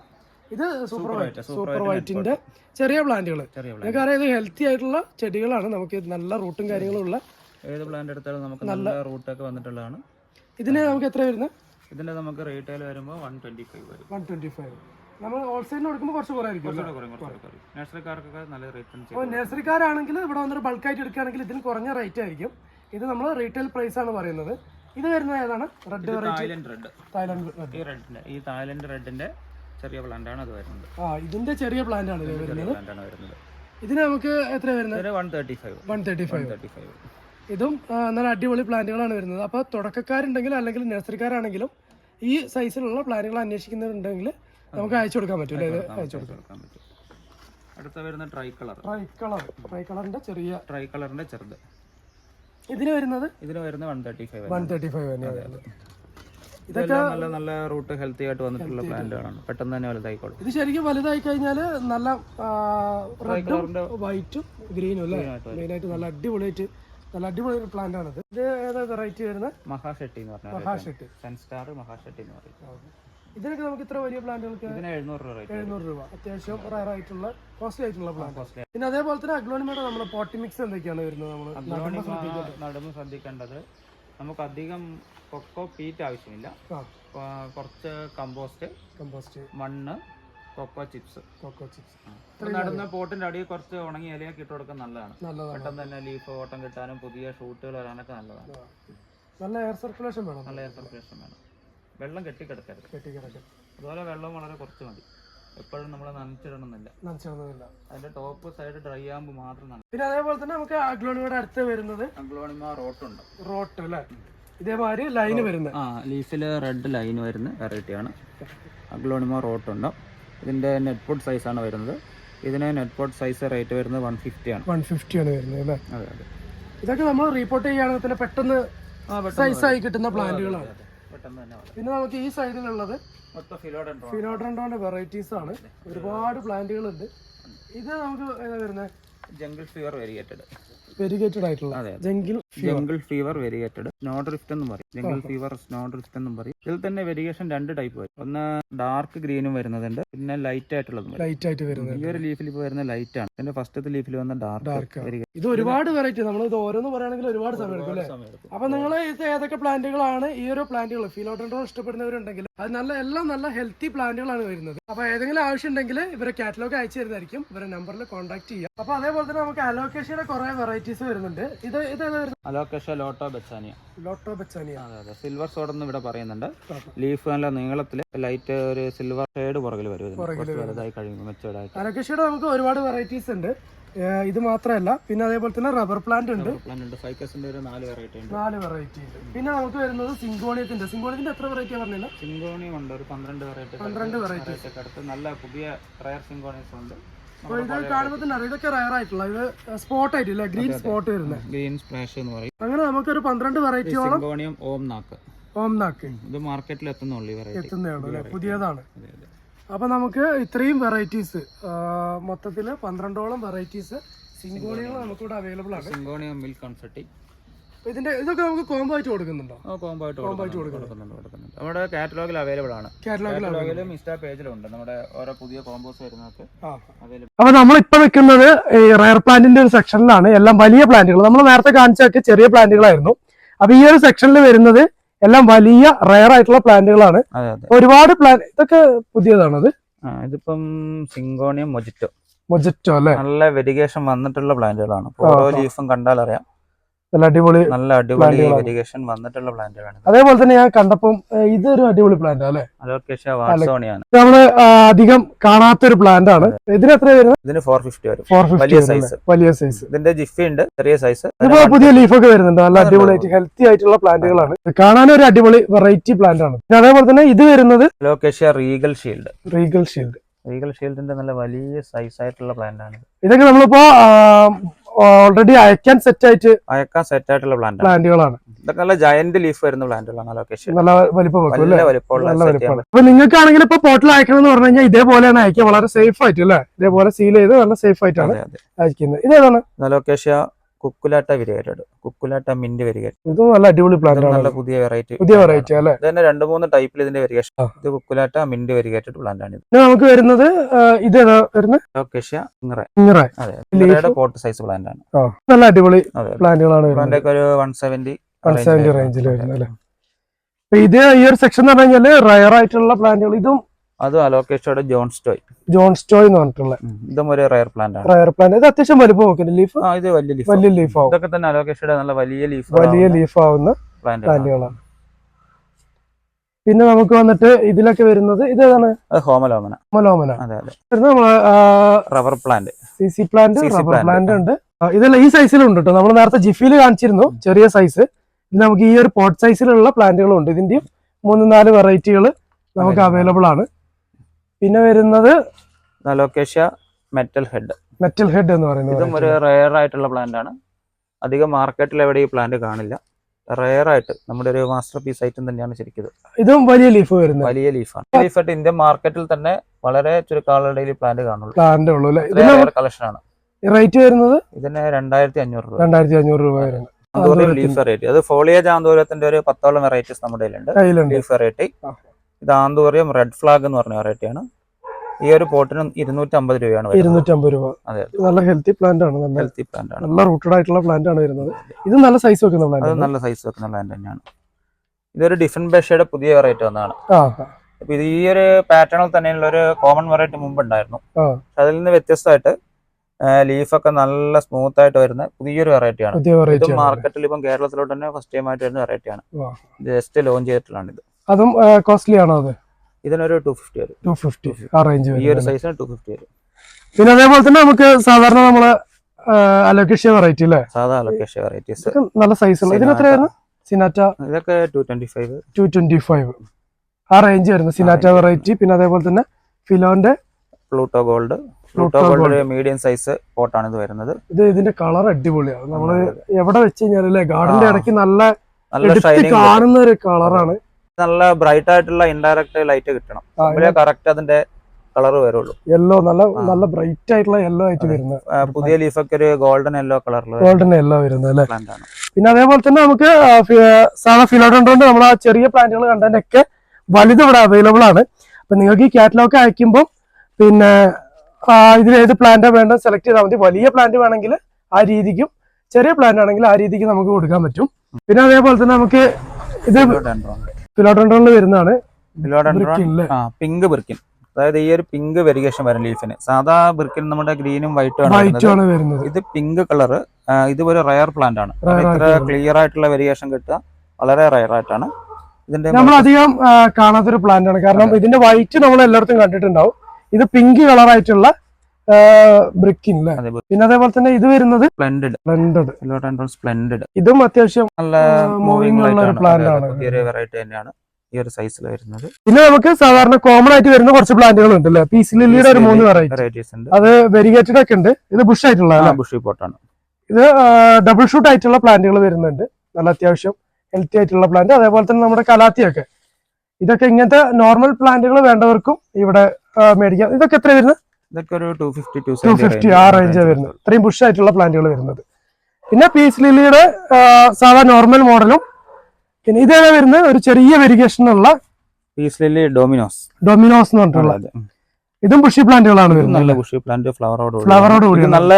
ഇത് സൂപ്പർ വൈറ്റ് സൂപ്പർ വൈറ്റിന്റെ ചെറിയ പ്ലാന്റുകൾ plant. നിങ്ങൾക്കറിയാം ഇത് ഹെൽത്തി ആയിട്ടുള്ള ചെടികളാണ്. നമുക്ക് നല്ല റൂട്ടും കാര്യങ്ങളും ഉള്ള ഏത് പ്ലാന്റ് എടുത്താലും നമുക്ക് നല്ല റൂട്ടൊക്കെ വന്നിട്ടുള്ളതാണ്. ഇതിന് നമുക്ക് എത്ര വരുന്നത്? ഇതിന്റെ നമുക്ക് റീറ്റെയിൽ വരുമ്പോൾ വൺ ട്വന്റി ഫൈവ് വരും. വൺ ട്വന്റി ഫൈവ് നമ്മൾ ഹോൾസെയിൽ കൊടുക്കുമ്പോൾ കുറച്ച് കുറവായിരിക്കും? കുറച്ചുകൂടെ കുറയും കുറച്ചുകൂടെ കുറയും നഴ്സറിക്കാർക്കൊക്കെ നല്ല റേറ്റ് അപ്പോൾ നഴ്സറിക്കാരാണെങ്കിൽ ഇവിടെ വന്നൊരു ബൾക്കായിട്ട് എടുക്കുകയാണെങ്കിൽ ഇതിന് കുറഞ്ഞ റേറ്റ് ആയിരിക്കും. ഇത് നമ്മൾ റീറ്റെയിൽ പ്രൈസ് ആണ് പറയുന്നത്. ഇത് വരുന്നത് ഏതാണ്? Red Thailand red Thailand red ഈ റെഡിന്റെ ഈ തായ്ലൻഡ് റെഡിന്റെ ചെറിയ പ്ലാന്റ് ആണ് അത് വരുന്നത്. ആ ഇതിന്റെ ചെറിയ പ്ലാന്റ് ആണ് വരുന്നത്. ഇതിന് നമുക്ക് എത്ര വരുന്നത്? One thirty five one thirty five thirty five ഇതും നല്ല അടിപൊളി പ്ലാന്റുകളാണ് വരുന്നത്. അപ്പോൾ തുടക്കക്കാരുണ്ടെങ്കിലും അല്ലെങ്കിൽ നഴ്സറിക്കാരാണെങ്കിലും ഈ സൈസിലുള്ള പ്ലാന്റുകൾ അന്വേഷിക്കുന്നുണ്ടെങ്കിൽ നമുക്ക് അയച്ചു കൊടുക്കാൻ പറ്റും അല്ലേ? അയച്ചു കൊടുക്കാം കൊടുക്കാൻ പറ്റും. അടുത്ത വരുന്ന try colour. Try colour try കളറിന്റെ ചെറിയ ട്രൈ കളറിന്റെ ചെറുത്. ഇതിന് വരുന്നത് ഇതിന് വരുന്ന one thirty five one thirty five തന്നെയാണ് നല്ല നല്ല റൂട്ട് ഹെൽത്തി ആയിട്ട് വന്നിട്ടുള്ള പ്ലാന്റുകളാണ് പെട്ടെന്ന് തന്നെ വലുതായിക്കോളും. ഇത് ശരിക്കും വലുതായി കഴിഞ്ഞാൽ നല്ല റെഡും കളറിന്റെ വൈറ്റും ഗ്രീനും അല്ലേ? മെയിനായിട്ട് നല്ല അടിപൊളിയായിട്ട് നല്ല അടിപൊളി ഒരു പ്ലാന്റ് ആണ് ഇത് ഏതാ വെറൈറ്റി വരുന്നത്? മഹാഷെട്ടി എന്ന് പറഞ്ഞാൽ മഹാഷെട്ടി. സെൻസ്റ്റാർ മഹാഷെട്ടി എന്ന് പറയും. ഇതിനൊക്കെ നമുക്ക് ഇത്ര വലിയ പ്ലാന്റുകൾക്ക് എഴുന്നൂറ് രൂപ എഴുന്നൂറ് രൂപ. അത്യാവശ്യം റയർ ആയിട്ടുള്ള കോസ്റ്റ്ലി ആയിട്ടുള്ള പ്ലാന്റ് പിന്നെ അതേപോലെ തന്നെ അഗ്ലോണിമയുടെ നമ്മുടെ പോട്ടി മിക്സ് എന്തൊക്കെയാണ് വരുന്നത് നമ്മൾ നടുമ്പ് ശ്രദ്ധിക്കേണ്ടത്. നമുക്ക് അധികം കൊക്കോ പീറ്റ് ആവശ്യമില്ല. കുറച്ച് കമ്പോസ്റ്റ് കമ്പോസ്റ്റ് മണ്ണ് കൊക്കോ ചിപ്സ്. Coco chips. നടുന്ന പോട്ടിന്റെ അടിയിൽ കുറച്ച് ഉണങ്ങിയ ഇലയൊക്കെ ഇട്ട് കൊടുക്കാൻ നല്ലതാണ്. പെട്ടെന്ന് തന്നെ ലീഫ് ഓട്ടം കിട്ടാനും പുതിയ ഷൂട്ടുകൾ വരാനൊക്കെ നല്ലതാണ്. നല്ല എയർ സർക്കുലേഷൻ വേണം. നല്ല എയർ സർക്കുലേഷൻ വേണം. വെള്ളം കെട്ടിക്കിടക്കരുത്. കെട്ടിക്കിടക്കരുത്. അതുപോലെ വെള്ളം വളരെ കുറച്ച് മതി. എപ്പോഴും നമ്മൾ നനച്ചിടണമെന്നില്ല. നനച്ചിടണമെന്നില്ല. അതിന്റെ ടോപ്പ് സൈഡ് ഡ്രൈ ആകുമ്പോൾ മാത്രം നല്ല പിന്നെ അതേപോലെ തന്നെ നമുക്ക് അഗ്ലോണിയുടെ അടുത്ത് വരുന്നത് അഗ്ലോണിമ റോട്ടുണ്ട് റോട്ട് അല്ലേ? ഇതേമാതിരി ലൈൻ വരുന്നത്. ആ ലീഫിൽ റെഡ് ലൈൻ വരുന്ന വെറൈറ്റിയാണ് അഗ്ലോണിമ റോട്ടുണ്ട് ഇതിന്റെ നെറ്റ് പോട്ട് സൈസാണ് വരുന്നത്. ഇതിന് നെറ്റ് പോട്ട് സൈസ് റേറ്റ് വരുന്നത് വൺ ഫിഫ്റ്റി ആണ്. വൺ ഫിഫ്റ്റി ആണ് വരുന്നത് അല്ലേ? അതെ അതെ. ഇതൊക്കെ നമ്മൾ റിപ്പോർട്ട് ചെയ്യുകയാണെങ്കിൽ തന്നെ പെട്ടെന്ന് സൈസായി കിട്ടുന്ന പ്ലാന്റുകളാണ് പിന്നെ നമുക്ക് ഈ സൈഡിലുള്ളത് ഫിലോഡ്രോണ്ടോന്റെ വെറൈറ്റീസ് ആണ്. ഒരുപാട് പ്ലാന്റുകൾ ഉണ്ട് ഇത് നമുക്ക് വരുന്നത് ജംഗിൾ ഫീവർ വെരിഗേറ്റഡ് വെരിഗേറ്റഡ് ആയിട്ടുള്ള jungle jungle fever variegated snow drift എന്നും പറയും. ജംഗിൾ ഫീവർ സ്നോ ഡ്രിഫ്റ്റ് എന്നും പറയും. ഇതിൽ തന്നെ വെരിഗേഷൻ രണ്ട് ടൈപ്പ് വരും. ഒന്ന് ഡാർക്ക് ഗ്രീനും വരുന്നതുണ്ട് പിന്നെ ലൈറ്റ് ആയിട്ടുള്ളതും ലൈറ്റ് ആയിട്ട് വരുന്നത് ഈ ഒരു ലീഫിൽ ഇപ്പോൾ വരുന്ന ലൈറ്റ് ആണ്. ഇതിന്റെ ഫസ്റ്റത്തെ ലീഫിൽ വന്ന ഡാർക്ക്. ഇത് ഒരുപാട് വെറൈറ്റി നമ്മൾ ഇത് ഓരോന്ന് പറയുകയാണെങ്കിൽ ഒരുപാട് സമയം എടുക്കും അപ്പൊ നിങ്ങൾ ഇത് ഏതൊക്കെ പ്ലാന്റുകളാണ് ഈ ഒരു പ്ലാന്റുകൾ ഫീലോട്ടോ ഇഷ്ടപ്പെടുന്നവരുണ്ടെങ്കിൽ അത് നല്ല എല്ലാം നല്ല ഹെൽത്തി പ്ലാന്റുകളാണ് വരുന്നത്. അപ്പൊ ഏതെങ്കിലും ആവശ്യം ഉണ്ടെങ്കിൽ ഇവരെ കാറ്റലോഗ് അയച്ചു തരുന്നതായിരിക്കും. ഇവരെ നമ്പറിൽ കോൺടാക്ട് ചെയ്യാം അപ്പൊ അതേപോലെ തന്നെ നമുക്ക് അലോക്കേഷയുടെ കുറെ വെറൈറ്റീസ് വരുന്നുണ്ട്. ഇത് ഇത് അലോക്കേഷ ലോട്ടോ ബെച്ചാനിയ ലോട്ടോ ബച്ചാനിയ. അതെ അതെ. സിൽവർ സോഡ് എന്ന് ഇവിടെ പറയുന്നുണ്ട്. ലീഫ് നല്ല നീളത്തിൽ ലൈറ്റ് ഒരു സിൽവർ ഷെയ്ഡ് പുറകിൽ വരും വലുതായി കഴിയുമ്പോൾ നമുക്ക് ഒരുപാട് വെറൈറ്റീസ് ഉണ്ട്. ഇത് മാത്രമല്ല പിന്നെ അതേപോലെ തന്നെ റബ്ബർ പ്ലാന്റ് ഉണ്ട്. നാല് വെറൈറ്റി ഉണ്ട്. പിന്നെ നമുക്ക് വരുന്നത് സിങ്കോണിയത്തിന്റെ സിങ്കോണിയത്തിന്റെ എത്ര വെറൈറ്റി പറഞ്ഞില്ല? സിങ്കോണിയം ഉണ്ട്. ഒരു പന്ത്രണ്ട് വെറൈറ്റി പന്ത്രണ്ട് വെറൈറ്റി അടുത്ത് നല്ല പുതിയ റയർ സിങ്കോണിയസ് ഉണ്ട്. ഇത് കാണുമ്പോൾ തന്നെ അറിയാം. ഇതൊക്കെ റയർ ആയിട്ടുള്ള ഇത് സ്പോട്ട് ആയിട്ടില്ല ഗ്രീൻ സ്പോട്ട് വരുന്നത് ഗ്രീൻ സ്പ്ലാഷ് എന്ന് പറയും. അങ്ങനെ നമുക്കൊരു പന്ത്രണ്ട് വെറൈറ്റിയോളം സിങ്കോണിയം ഓം നാക്ക് ഓം നാക്ക് ഇത് മാർക്കറ്റിൽ എത്തുന്നുള്ളൂ എത്തുന്നേ അല്ലേ? പുതിയതാണ്. അപ്പൊ നമുക്ക് ഇത്രയും വെറൈറ്റീസ് മൊത്തത്തിൽ പന്ത്രണ്ടോളം വെറൈറ്റീസ് നമുക്ക് നമുക്കിവിടെ അവൈലബിൾ ആണ്. സിങ്കോണിയം മിൽക്ക് അപ്പൊ ഇതിന്റെ ഇതൊക്കെ നമുക്ക് കോംബോ ആയിട്ട് കൊടുക്കുന്നുണ്ടോ? കോംബോ ആയിട്ട് കൊടുക്കുന്നുണ്ട്. കൊടുക്കുന്നുണ്ട്. കൊടുക്കുന്നുണ്ട് നമ്മുടെ കാറ്റലോഗിൽ അവൈലബിൾ ആണ്. കാറ്റലോഗിൽ കാറ്റലോഗിലും ഇൻസ്റ്റാ പേജിൽ ഉണ്ട്. നമ്മുടെ ഓരോ പുതിയ കോംബോസ് വരുന്നതൊക്കെ അപ്പൊ നമ്മളിപ്പോ നിൽക്കുന്നത് റയർ പ്ലാന്റിന്റെ ഒരു സെക്ഷനിലാണ് എല്ലാം വലിയ പ്ലാന്റുകൾ നമ്മൾ നേരത്തെ കാണിച്ചൊക്കെ ചെറിയ പ്ലാന്റുകളായിരുന്നു അപ്പൊ ഈ ഒരു സെക്ഷനിൽ വരുന്നത് എല്ലാം വലിയ റയർ ആയിട്ടുള്ള പ്ലാന്റുകളാണ് ഒരുപാട് പ്ലാൻ ഇതൊക്കെ പുതിയതാണത് അത്? ഇതിപ്പം സിംഗോണിയം മൊജിറ്റോ മൊജിറ്റോ അല്ലെ? നല്ല വെരിഗേഷൻ വന്നിട്ടുള്ള പ്ലാന്റുകളാണ് ഓരോ ലീഫും കണ്ടാൽ അറിയാം നല്ല അടിപൊളി നല്ല അടിപൊളി ഇറിഗേഷൻ വെരിഗേഷൻ വന്നിട്ടുള്ള പ്ലാന്റുകളാണ് അതേപോലെ തന്നെ ഞാൻ കണ്ടപ്പം ഇതൊരു അടിപൊളി പ്ലാന്റ് അല്ലെ? വാട്സോണിയാണ്. നമ്മൾ അധികം അധികം കാണാത്തൊരു പ്ലാന്റ് ആണ്. ഇതിന് എത്ര വരുന്നത് ഇതിന് ഫോർ ഫിഫ്റ്റി വരും. ഫോർ വലിയ ഫിഫ്റ്റി സൈസ് വലിയ സൈസ് ഇതിന്റെ ജിഫി ഉണ്ട് ചെറിയ സൈസ് ഇതിപ്പോ പുതിയ ലീഫൊക്കെ വരുന്നുണ്ട്. നല്ല അടിപൊളിയായിട്ട് ഹെൽത്തി ആയിട്ടുള്ള പ്ലാന്റുകളാണ് കാണാൻ ഒരു അടിപൊളി വെറൈറ്റി പ്ലാന്റ് ആണ്. അതേപോലെ തന്നെ ഇത് വരുന്നത് alocasia regal shield regal shield regal ഷീൽഡിന്റെ നല്ല വലിയ സൈസ് ആയിട്ടുള്ള പ്ലാന്റ് ആണ്. ഇതൊക്കെ നമ്മളിപ്പോ ഓൾറെഡി അയക്കാൻ സെറ്റ് ആയിട്ട് അയക്കാൻ സെറ്റ് ആയിട്ടുള്ള പ്ലാന്റ് പ്ലാന്റുകളാണ് ഇതൊക്കെ നല്ല ജയന്റ് ലീഫ് വരുന്ന പ്ലാന്റുകളാണ് ലൊക്കേഷൻ നല്ല വലിപ്പം അപ്പൊ നിങ്ങൾക്കാണെങ്കിൽ ഇപ്പൊ പോർട്ടിൽ അയക്കണം എന്ന് പറഞ്ഞു കഴിഞ്ഞാൽ ഇതേപോലെയാണ് അയക്കുക. വളരെ സേഫ് ആയിട്ട് അല്ലേ? ഇതേപോലെ സീൽ ചെയ്ത് നല്ല സേഫ് ആയിട്ടാണ് അയക്കുന്നത്. ഇതേതാണ്? Alocasia cucullata variegated cucullata mint variegate. ഇത് നല്ല അടിപൊളി പ്ലാന്റ് നല്ല പുതിയ വെറൈറ്റി പുതിയ വെറൈറ്റി അല്ലേ? ഇതന്നെ തന്നെ രണ്ട് മൂന്ന് ടൈപ്പിൽ ഇതിന്റെ വെരിയേഷൻ ഇത് കുക്കുലാട്ട മിന്റ് വെരിഗേറ്റഡ് പ്ലാന്റ് ആണ് ഇത് നമുക്ക് വരുന്നത് ഇത് വരുന്നത്? അതെ. പോട്ട് സൈസ് പ്ലാന്റ് ആണ്. നല്ല അടിപൊളി പ്ലാന്റുകളാണ് പ്ലാന്റ് ഒക്കെ ഒരു വൺ സെവന്റി വൺ സെവന്റി റേഞ്ചിൽ വരുന്നത്. അല്ലേ? ഇത് ഈ ഒരു സെക്ഷൻ എന്ന് പറഞ്ഞു കഴിഞ്ഞാൽ റയർ ആയിട്ടുള്ള പ്ലാന്റുകൾ ഇതും അതും അലോക്കേഷയുടെ ജോൺ സ്റ്റോയ്. ജോൺ സ്റ്റോയ് എന്ന് പറഞ്ഞിട്ടുള്ള. ഇതും ഒരു റയർ പ്ലാന്റ് ആണ്. റയർ പ്ലാന്റ് ഇത് അത്യാവശ്യം വലുപ്പം നോക്കുന്നത് ലീഫ് ആ ഇത് വലിയ ലീഫ് വലിയ ലീഫ് ആവും. ഇതൊക്കെ തന്നെ അലോക്കേഷയുടെ നല്ല വലിയ ലീഫ് വലിയ ലീഫ് ആവുന്ന പ്ലാന്റ് പ്ലാന്റുകളാണ് പിന്നെ നമുക്ക് വന്നിട്ട് ഇതിലൊക്കെ വരുന്നത് ഇത് ഏതാണ് ഹോമലോമന. ഹോമലോമന. അതെ അതെ. നമ്മൾ rubber plant C C plant rubber rubber plant ഉണ്ട്. ഇതെല്ലാം ഈ സൈസിലുണ്ട് കേട്ടോ നമ്മൾ നേരത്തെ ജിഫിയിൽ കാണിച്ചിരുന്നു ചെറിയ സൈസ് ഇത് നമുക്ക് ഈ ഒരു പോട്ട് സൈസിലുള്ള പ്ലാന്റുകളും ഉണ്ട് ഇതിന്റെയും മൂന്ന് നാല് വെറൈറ്റികൾ നമുക്ക് അവൈലബിൾ ആണ്. പിന്നെ വരുന്നത് മെറ്റൽ ഹെഡ് മെറ്റൽ ഹെഡ് എന്ന് പറയുന്നത് ഇതും ഒരു റയർ ആയിട്ടുള്ള പ്ലാന്റ് ആണ്. അധികം മാർക്കറ്റിൽ എവിടെ ഈ പ്ലാന്റ് കാണില്ല. റയർ ആയിട്ട് നമ്മുടെ ഒരു മാസ്റ്റർ പീസ് ഐറ്റം തന്നെയാണ് ശരിക്കും ഇതും. വലിയ ലീഫ് വരുന്നത്. വലിയ ലീഫാണ് ലീഫായിട്ട് ഇന്ത്യൻ മാർക്കറ്റിൽ തന്നെ വളരെ ചുരുക്കാളുടെ പ്ലാന്റ് കാണുള്ളൂ. പ്ലാന്റ് ഉള്ളൂ കളക്ഷൻ ആണ്. റേറ്റ് വരുന്നത്? ഇതിന് രണ്ടായിരത്തി അഞ്ഞൂറ് രൂപ. രണ്ടായിരത്തി അഞ്ഞൂറ് രൂപ വരുന്നത്. ലീഫ് വെറൈറ്റി അത് ഫോളിയേജ് ജാന്തോരത്തിന്റെ ഒരു പത്തോളം വെറൈറ്റീസ് നമ്മുടെ കയ്യിലുണ്ട്. Leaf variety. ഇത് ആന്തൂറിയം റെഡ് ഫ്ലാഗ് എന്ന് പറഞ്ഞ വെറൈറ്റിയാണ് ഈ ഒരു പോട്ടിന് ഇരുന്നൂറ്റി അമ്പത് രൂപയാണ് ഇരുന്നൂറ്റമ്പത് രൂപ. അതെ നല്ല ഹെൽത്തി പ്ലാന്റ് ആണ്. നല്ല ഹെൽത്തി പ്ലാന്റ് ആണ്. നല്ല റൂട്ടഡ് ആയിട്ടുള്ള പ്ലാന്റ് ആണ് വരുന്നത്. ഇത് നല്ല സൈസ് വെക്കുന്ന അത് പ്ലാന്റ് നല്ല സൈസ് വെക്കുന്ന പ്ലാന്റ് തന്നെയാണ്. ഇതൊരു ഡിഫറെന്റ് ബഷയുടെ പുതിയ വെറൈറ്റി വന്നതാണ്. അപ്പൊ ഇത് ഈ ഒരു പാറ്റേണിൽ തന്നെയുള്ള ഒരു കോമൺ വെറൈറ്റി മുമ്പ് ഉണ്ടായിരുന്നു. അതിൽ നിന്ന് വ്യത്യസ്തമായിട്ട് ലീഫൊക്കെ നല്ല സ്മൂത്ത് ആയിട്ട് വരുന്ന പുതിയൊരു വെറൈറ്റിയാണ് ഇത് മാർക്കറ്റിൽ ഇപ്പം കേരളത്തിലോട്ട് തന്നെ ഫസ്റ്റ് ടൈം ആയിട്ട് വരുന്ന വെറൈറ്റിയാണ്. ജസ്റ്റ് ലോഞ്ച് ചെയ്തിട്ടുള്ളതാണ് ഇത്. അതും കോസ്റ്റ്ലി ആണോ അത്? ഇതിനൊരു ടു ഫിഫ്റ്റി വരും. ടു ഫിഫ്റ്റി ആ റേഞ്ച് ഈ ഒരു സൈസ് സൈസിന് ടു ഫിഫ്റ്റി വരും. പിന്നെ അതേപോലെ തന്നെ നമുക്ക് സാധാരണ നമ്മൾ അലോക്കേഷ്യ വെറൈറ്റി അല്ലേ? സാധാ അലോക്കേഷ്യ വെറൈറ്റീസ് നല്ല സൈസ് ഉള്ള ഇതിന് എത്രയായിരുന്നു സിനാറ്റ ഇതൊക്കെ two twenty five two twenty five ആ റേഞ്ച് വരുന്നത് സിനാറ്റ. വെറൈറ്റി പിന്നെ അതേപോലെ തന്നെ ഫിലോന്റെ pluto gold pluto gold medium size പോട്ടാണ് ഇത് വരുന്നത്. ഇത് ഇതിന്റെ കളർ അടിപൊളിയാണ്. നമ്മൾ എവിടെ വെച്ച് കഴിഞ്ഞാലേ ഗാർഡന്റെ. ഇടയ്ക്ക് നല്ല കാണുന്ന ഒരു കളറാണ് നല്ല ബ്രൈറ്റ് ആയിട്ടുള്ള ഇൻഡയറക്റ്റ് ലൈറ്റ് കിട്ടണം. കറക്റ്റ് അതിന്റെ കളർ വരുള്ളൂ. യെല്ലോ നല്ല നല്ല ബ്രൈറ്റ് ആയിട്ടുള്ള യെല്ലോ ആയിട്ട് വരുന്നു വരുന്നത്. ലീഫ് പുതിയ ലീഫൊക്കെ ഒരു ഗോൾഡൻ യെല്ലോ കളറിൽ ഗോൾഡൻ യെല്ലോ വരുന്നത് അല്ലേ? പിന്നെ അതേപോലെ തന്നെ നമുക്ക് സാധാ ഫിലോഡോണ്ട് നമ്മൾ ആ ചെറിയ പ്ലാന്റുകൾ കണ്ടതിനൊക്കെ വലുത് ഇവിടെ അവൈലബിൾ ആണ്. അപ്പൊ നിങ്ങൾക്ക് ഈ കാറ്റലോഗ് അയക്കുമ്പോൾ പിന്നെ ഇതിൽ ഏത് പ്ലാന്റാണ് വേണ്ടത് സെലക്ട് ചെയ്താൽ മതി. വലിയ പ്ലാന്റ് വേണമെങ്കിൽ ആ രീതിക്കും ചെറിയ പ്ലാന്റ് ആണെങ്കിൽ ആ രീതിക്ക് നമുക്ക് കൊടുക്കാൻ പറ്റും. പിന്നെ അതേപോലെ തന്നെ നമുക്ക് ഇത് ഫിലോഡോണ്ടിൽ വരുന്നതാണ്. ഫിലോഡൻഡ്രോൺ? ആ പിങ്ക് ബിർക്കിൻ അതായത് ഈ ഒരു പിങ്ക് വെരിഗേഷൻ വരും ലീഫിന്. സാധാ ബിർക്കിൻ നമ്മുടെ ഗ്രീനും വൈറ്റും ആണ് വരുന്നത്. ഇത് പിങ്ക് കളർ ഇത് ഒരു റയർ പ്ലാന്റ് ആണ്. ഇത്ര ക്ലിയർ ആയിട്ടുള്ള വെരിഗേഷൻ കിട്ടുക വളരെ റയർ ആയിട്ടാണ്. ഇതിന്റെ നമ്മൾ അധികം കാണാത്തൊരു പ്ലാന്റ് ആണ്. കാരണം ഇതിന്റെ വൈറ്റ് നമ്മൾ എല്ലായിടത്തും കണ്ടിട്ടുണ്ടാവും. ഇത് പിങ്ക് കളർ ആയിട്ടുള്ള ബ്രിക്കിൻ അല്ലേ പിന്നെ അതേപോലെ തന്നെ ഇത് വരുന്നത് സ്പ്ലെൻഡഡ് ഫിലോഡൻഡ്രോൺ സ്പ്ലെൻഡഡ് ഇതും അത്യാവശ്യം നല്ല മൂവിംഗ് ഉള്ള ഒരു പ്ലാന്റ് ആണ്. വെറൈറ്റി തന്നെയാണ് ഈ ഒരു സൈസിൽ വരുന്നത്. പിന്നെ നമുക്ക് സാധാരണ കോമൺ ആയിട്ട് വരുന്ന കുറച്ച് പ്ലാന്റുകൾ ഉണ്ട് അല്ലേ പീസ് ലില്ലിയുടെ ഒരു മൂന്ന് വെറൈറ്റി വെറൈറ്റീസ് ഉണ്ട്. അത് വെരിഗേറ്റഡ് ഒക്കെ ഉണ്ട്. ഇത് ബുഷ് ആയിട്ടുള്ള ബുഷി പോട്ടാണ് ഇത് ഡബിൾ ഷൂട്ട് ആയിട്ടുള്ള പ്ലാന്റുകൾ വരുന്നുണ്ട്. നല്ല അത്യാവശ്യം ഹെൽത്തി ആയിട്ടുള്ള പ്ലാന്റ് അതേപോലെ തന്നെ നമ്മുടെ കലാത്തിയൊക്കെ ഇതൊക്കെ ഇങ്ങനത്തെ നോർമൽ പ്ലാന്റുകൾ വേണ്ടവർക്കും ഇവിടെ മേടിക്കാം. ഇതൊക്കെ എത്ര വരുന്നത്? ഇതൊക്കെ ഒരു ടു ഫിഫ്റ്റി ടു ഫിഫ്റ്റി ആ റേഞ്ചാണ് വരുന്നത്. ഇത്രയും പുഷ് ആയിട്ടുള്ള പ്ലാന്റുകൾ വരുന്നത്. പിന്നെ പീസ് ലില്ലിയുടെ സാധാ നോർമൽ മോഡലും പിന്നെ ഇതേതാ വരുന്നത്? ഒരു ചെറിയ വെരിഗേഷൻ ഉള്ള പീസ് ലില്ലി ഡോമിനോസ് ഡൊമിനോസ് എന്ന് പറഞ്ഞിട്ടുള്ള. ഇതും ബുഷി പ്ലാന്റുകളാണ് വരുന്നത്. നല്ല ബുഷി പ്ലാന്റ് ഫ്ലവറോട് ഫ്ലവറോട് ഇത് കൂടി നല്ല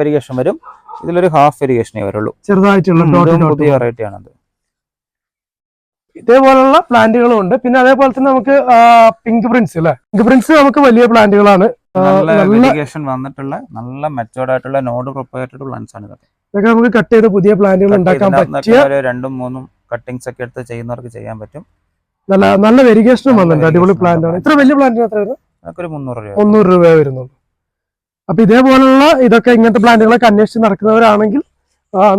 വെരിഗേഷൻ വരും. ഇതിലൊരു ഹാഫ് വെരിഗേഷനേ വരുള്ളൂ. ചെറുതായിട്ടുള്ള ഇതും പുതിയ വെറൈറ്റി ആണത്. ഇതേപോലുള്ള പ്ലാന്റുകളും ഉണ്ട് പിന്നെ അതേപോലെ തന്നെ നമുക്ക് പിങ്ക് പ്രിൻസ് അല്ലെ പിങ്ക് പ്രിൻസ് നമുക്ക് വലിയ പ്ലാന്റുകളാണ് നല്ല വെരിഗേഷൻ വന്നിട്ടുള്ള നല്ല മെച്ചോർഡ് ആയിട്ടുള്ള നോഡ് പ്രൊപ്പറേറ്റഡ് പ്ലാന്റ്സ് ആണ് ഇതൊക്കെ. ഇതൊക്കെ നമുക്ക് കട്ട് ചെയ്ത് പുതിയ പ്ലാന്റുകൾ ഉണ്ടാക്കാൻ പറ്റിയ രണ്ടും മൂന്നും കട്ടിങ്സ് ഒക്കെ എടുത്ത് ചെയ്യുന്നവർക്ക് ചെയ്യാൻ പറ്റും. നല്ല നല്ല വെരിഗേഷനും വന്നിട്ടുണ്ട്. അടിപൊളി പ്ലാന്റ് ആണ്. ഇത്ര വലിയ പ്ലാന്റിന് എത്ര ഒരു മുന്നൂറ് രൂപ മുന്നൂറ് രൂപ വരുന്നുള്ളൂ. അപ്പൊ ഇതേപോലുള്ള ഇതൊക്കെ ഇങ്ങനത്തെ പ്ലാന്റുകളൊക്കെ അന്വേഷിച്ച് നടക്കുന്നവരാണെങ്കിൽ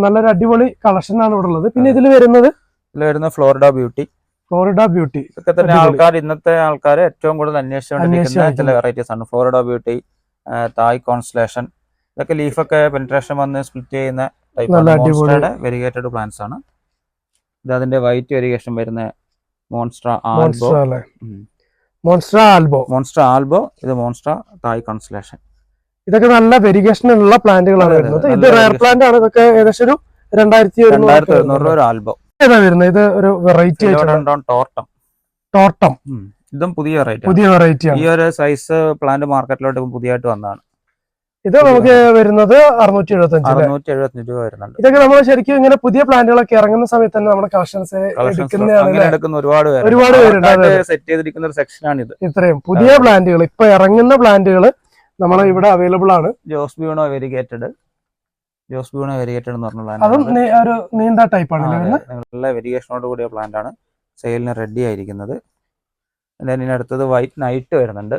നല്ലൊരു അടിപൊളി കളക്ഷൻ ആണ് ഇവിടെ ഉള്ളത്. പിന്നെ ഇതിൽ വരുന്നത്? ഇതിൽ വരുന്ന ഫ്ലോറിഡ ബ്യൂട്ടി ഫ്ലോറിഡ ബ്യൂട്ടി ഇതൊക്കെ തന്നെ ആൾക്കാർ ഇന്നത്തെ ആൾക്കാർ ഏറ്റവും കൂടുതൽ അന്വേഷിച്ചുകൊണ്ടിരിക്കുന്ന ചില. വെറൈറ്റീസ് ആണ്. ഫ്ലോറിഡ ബ്യൂട്ടി തായ് കോൺസ്റ്റലേഷൻ ഇതൊക്കെ ലീഫൊക്കെ പെൻട്രേഷൻ വന്ന് സ്പ്ലിറ്റ് ചെയ്യുന്ന. ടൈപ്പ് വെരിഗേറ്റഡ് പ്ലാന്റ്സ് ആണ്. ഇത് അതിന്റെ വൈറ്റ് വെരിഗേഷൻ വരുന്ന monstera albo monstera albo monstera albo ഇത് മോൺസ്ട്ര തായ് കോൺസ്റ്റലേഷൻ ഇതൊക്കെ നല്ല വെരിഗേഷൻ ഉള്ള പ്ലാന്റുകളാണ് വരുന്നത്. ഇത് റയർ പ്ലാന്റ് ആണ്. ഇതൊക്കെ ഏകദേശം ഒരു രണ്ടായിരത്തി ഒരുന്നൂറ് ഒരു ആൽബോ ഏതാ വരുന്നത്? ഇത് ഒരു വെറൈറ്റി ടോർട്ടം ടോർട്ടം ഇതും പുതിയ വെറൈറ്റി പുതിയ വെറൈറ്റി ഈ ഒരു സൈസ് പ്ലാന്റ് മാർക്കറ്റിലോട്ട് പുതിയതായിട്ട് വന്നതാണ്. ഇത് നമുക്ക് വരുന്നത് അറുന്നൂറ്റി എഴുപത്തി അഞ്ച് അറുന്നൂറ്റി എഴുപത്തഞ്ച് രൂപ വരുന്നുണ്ട്. ഇതൊക്കെ നമ്മൾ ശരിക്കും ഇങ്ങനെ പുതിയ പ്ലാന്റുകളൊക്കെ ഇറങ്ങുന്ന സമയത്ത് തന്നെ നമ്മുടെ കളക്ഷൻസ്? എടുക്കുന്ന ഒരുപാട് ഒരുപാട് പേരുണ്ട്, സെറ്റ് ചെയ്തിരിക്കുന്ന ഒരു സെക്ഷനാണ് ഇത്. ഇത്രയും പുതിയ പ്ലാന്റുകൾ ഇപ്പൊ ഇറങ്ങുന്ന പ്ലാന്റുകൾ നമ്മൾ ഇവിടെ അവൈലബിൾ ആണ്. Jose Buono variegated Jose Buono variegated എന്ന് പറഞ്ഞ പ്ലാന്റ് ഒരു നീണ്ട ടൈപ്പാണ് നല്ല വെരിഗേഷനോട് കൂടിയ പ്ലാന്റ് ആണ്. സെയിലിന് റെഡി ആയിരിക്കുന്നത്. ഇനി അടുത്തത് വൈറ്റ് നൈറ്റ് വരുന്നുണ്ട്.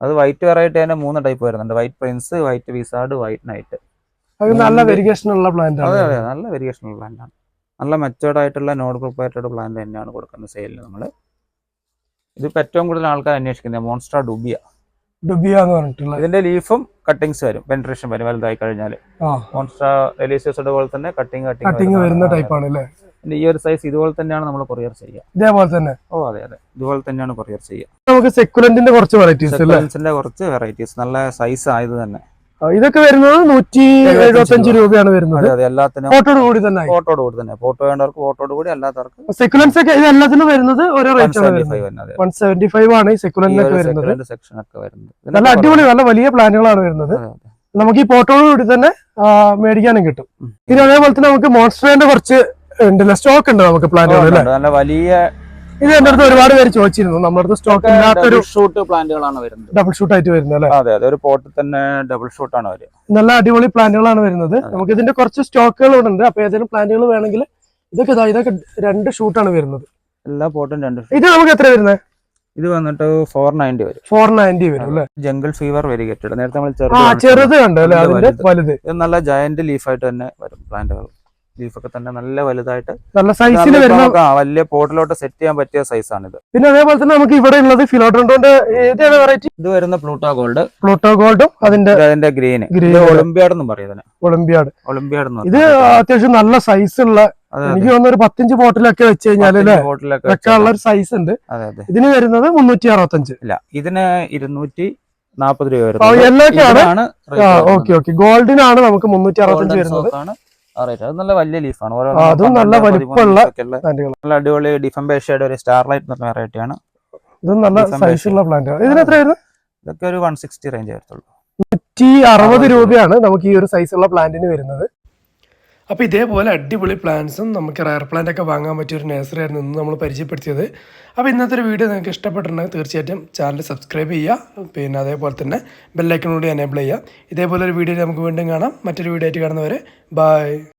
അത് വൈറ്റ് വെറൈറ്റി തന്നെ മൂന്ന് ടൈപ്പ് വരുന്നുണ്ട്. White prince white wizard white knight നല്ല. വെരിഗേഷൻ ഉള്ള പ്ലാന്റ് അതെ ആണ്. അതെ നല്ല വെരിഗേഷൻ പ്ലാന്റ് ആണ്. നല്ല മെച്ചേർഡ് ആയിട്ടുള്ള നോഡ് പ്രൊപ്പറേറ്റഡ് പ്ലാന്റ് തന്നെയാണ് കൊടുക്കുന്നത് സെയിലിന് നമ്മൾ ഇതിപ്പോൾ ഏറ്റവും കൂടുതൽ ആൾക്കാർ അന്വേഷിക്കുന്നത് മോൺസ്ട്ര ഡുബിയ ഡുബിയ എന്ന് പറഞ്ഞിട്ടുള്ള ഇതിന്റെ ലീഫും കട്ടിങ്സ് വരും. പെൻട്രേഷൻ വരും വലുതായി കഴിഞ്ഞാൽ ആ. മോൺസ്ട്ര ഡെലീഷ്യസ് പോലെ തന്നെ കട്ടിങ് കട്ടിങ് വരുന്ന ടൈപ്പാണ് അല്ലേ ഈ ഒരു സൈസ് ഇതുപോലെ തന്നെയാണ് നമ്മൾ കൊറിയർ ചെയ്യുക. ഇതേപോലെ തന്നെ? ഓ അതെ അതെ. ഇതുപോലെ തന്നെയാണ് കൊറിയർ ചെയ്യുക. നമുക്ക് സെക്കുലന്റിന്റെ കുറച്ച് വെറൈറ്റീസ് അല്ലേ? കുറച്ച് വെറൈറ്റീസ് നല്ല സൈസ് ആയത് തന്നെ. ഇതൊക്കെ വരുന്നത് നൂറ്റി എഴുപത്തഞ്ച് രൂപയാണ് വരുന്നത്. ഫോട്ടോട് കൂടി തന്നെ. ഫോട്ടോട് കൂടി തന്നെ. ഫോട്ടോ വേണ്ടവർക്ക് ഫോട്ടോട് കൂടി അല്ലാത്തവർക്ക് സെക്കുലൻസ് ഒക്കെ ഇത് എല്ലാത്തിനും വരുന്നത് ഓരോ റേറ്റ് വൺ സെവന്റി ഫൈവ് ആണ് ഈ സെക്കുലന്റിനൊക്കെ വരുന്നത്. സെക്ഷൻ ഒക്കെ വരുന്നത്. നല്ല അടിപൊളി നല്ല വലിയ പ്ലാനുകളാണ് വരുന്നത്. നമുക്ക് ഈ ഫോട്ടോട് കൂടി തന്നെ മേടിക്കാനും കിട്ടും. പിന്നെ അതേപോലെ തന്നെ നമുക്ക് മോൺസ്റ്ററിന്റെ കുറച്ച് ഉണ്ടല്ലോ സ്റ്റോക്ക് ഉണ്ട് നമുക്ക് പ്ലാനുകൾ. നല്ല വലിയ ഇത് എന്റെ അടുത്ത് ഒരുപാട് പേര് ചോദിച്ചിരുന്നു. നമ്മുടെ അടുത്ത് സ്റ്റോക്ക് ഇല്ലാത്തൊരു ഷൂട്ട് പ്ലാന്റുകളാണ് വരുന്നത്. ഡബിൾ ഷൂട്ട് ആയിട്ട് വരുന്നത് അല്ലേ? അതെ അതെ. ഒരു പോട്ടിൽ തന്നെ ഡബിൾ ഷൂട്ട് ആണ് വരിക നല്ല അടിപൊളി പ്ലാന്റുകളാണ് വരുന്നത്. നമുക്ക് ഇതിന്റെ കുറച്ച് സ്റ്റോക്കുകൾ ഇവിടെ ഉണ്ട് അപ്പൊ ഏതെങ്കിലും പ്ലാന്റുകൾ വേണമെങ്കിൽ ഇതൊക്കെ ഇതാ ഇതൊക്കെ രണ്ട് ഷൂട്ടാണ് വരുന്നത്. എല്ലാ പോട്ടും രണ്ട്. ഇത് നമുക്ക് എത്ര വരുന്നത്? ഇത് വന്നിട്ട് ഫോർ നയന്റി വരും. ഫോർ നയന്റി വരും അല്ലേ? ജംഗിൾ ഫീവർ വരികെട്ടിട്ട് നേരത്തെ നമ്മൾ ചെറുത് കണ്ടല്ലേ ചെറുത് കണ്ടു അല്ലേ? അതിന്റെ വലുത്. വലുത്. നല്ല ജയന്റ് ലീഫായിട്ട് തന്നെ വരും പ്ലാന്റുകൾ ലീഫൊക്കെ തന്നെ നല്ല വലുതായിട്ട് നല്ല സൈസിൽ വരുന്ന വലിയ പോട്ടിലോട്ട് സെറ്റ് ചെയ്യാൻ പറ്റിയ സൈസാണിത് ഇത് പിന്നെ അതേപോലെ തന്നെ നമുക്ക് ഇവിടെ ഉള്ളത് ഫിലോഡോണ്ടോന്റെ ഏതാണ് വെറൈറ്റി ഇത് വരുന്ന പ്ലൂട്ടോ ഗോൾഡ്. പ്ലൂട്ടോ ഗോൾഡും അതിന്റെ അതിന്റെ ഗ്രീന് ഒളിമ്പിയാഡ് എന്നും പറയും ഇതിന്. ഒളിമ്പിയാഡ് ഒളിമ്പിയാഡ് എന്ന് ഇത് അത്യാവശ്യം നല്ല സൈസ് ഉള്ള എനിക്ക് തോന്നുന്നു ഒരു പത്തഞ്ച് ബോട്ടിലൊക്കെ വെച്ച് കഴിഞ്ഞാൽ വെക്കാനുള്ള ഒരു സൈസ് ഉണ്ട്. ഇതിന് വരുന്നത് മുന്നൂറ്റി അറുപത്തഞ്ച്. ഇല്ല ഇതിന് ഇരുന്നൂറ്റി നാപ്പത് രൂപ വരുന്നത്. ഓക്കെ ഓക്കെ ഗോൾഡിനാണ് നമുക്ക് മുന്നൂറ്റി അറുപത്തഞ്ച് വരുന്നത്. ആണ് അത് നല്ല വലിയ ലീഫാണ് ഓരോ അതും നല്ല വലിപ്പമുള്ള നല്ല അടിപൊളി ഡിഫംബേഷയുടെ ഒരു സ്റ്റാർലൈറ്റ് എന്ന് പറഞ്ഞ വെറൈറ്റി ആണ്. ഇതും നല്ല സൈസുള്ള സൈസ് ഉള്ള പ്ലാന്റുകൾ ഇതിന് എത്ര വരുന്നത് ഇതൊക്കെ ഒരു വൺ സിക്സ്റ്റി റേഞ്ച് വരത്തുള്ളൂ നൂറ്റി അറുപത് രൂപയാണ് നമുക്ക് ഈ ഒരു സൈസ് ഉള്ള പ്ലാന്റിന് വരുന്നത്. അപ്പോൾ ഇതേപോലെ അടിപൊളി പ്ലാന്റ്സും നമുക്ക് റയർ പ്ലാന്റ് ഒക്കെ വാങ്ങാൻ പറ്റിയ ഒരു നഴ്സറി ആയിരുന്നു ഇന്ന് നമ്മൾ പരിചയപ്പെടുത്തിയത്. അപ്പോൾ ഇന്നത്തെ ഒരു വീഡിയോ നിങ്ങൾക്ക് ഇഷ്ടപ്പെട്ടിട്ടുണ്ടെങ്കിൽ തീർച്ചയായിട്ടും ചാനൽ സബ്സ്ക്രൈബ് ചെയ്യുക. പിന്നെ അതേപോലെ തന്നെ ബെല്ലൈക്കൺ കൂടി എനേബിൾ ചെയ്യുക. ഇതേപോലെ ഒരു വീഡിയോ നമുക്ക് വീണ്ടും കാണാം. മറ്റൊരു വീഡിയോ ആയിട്ട് കാണുന്നവരെ ബൈ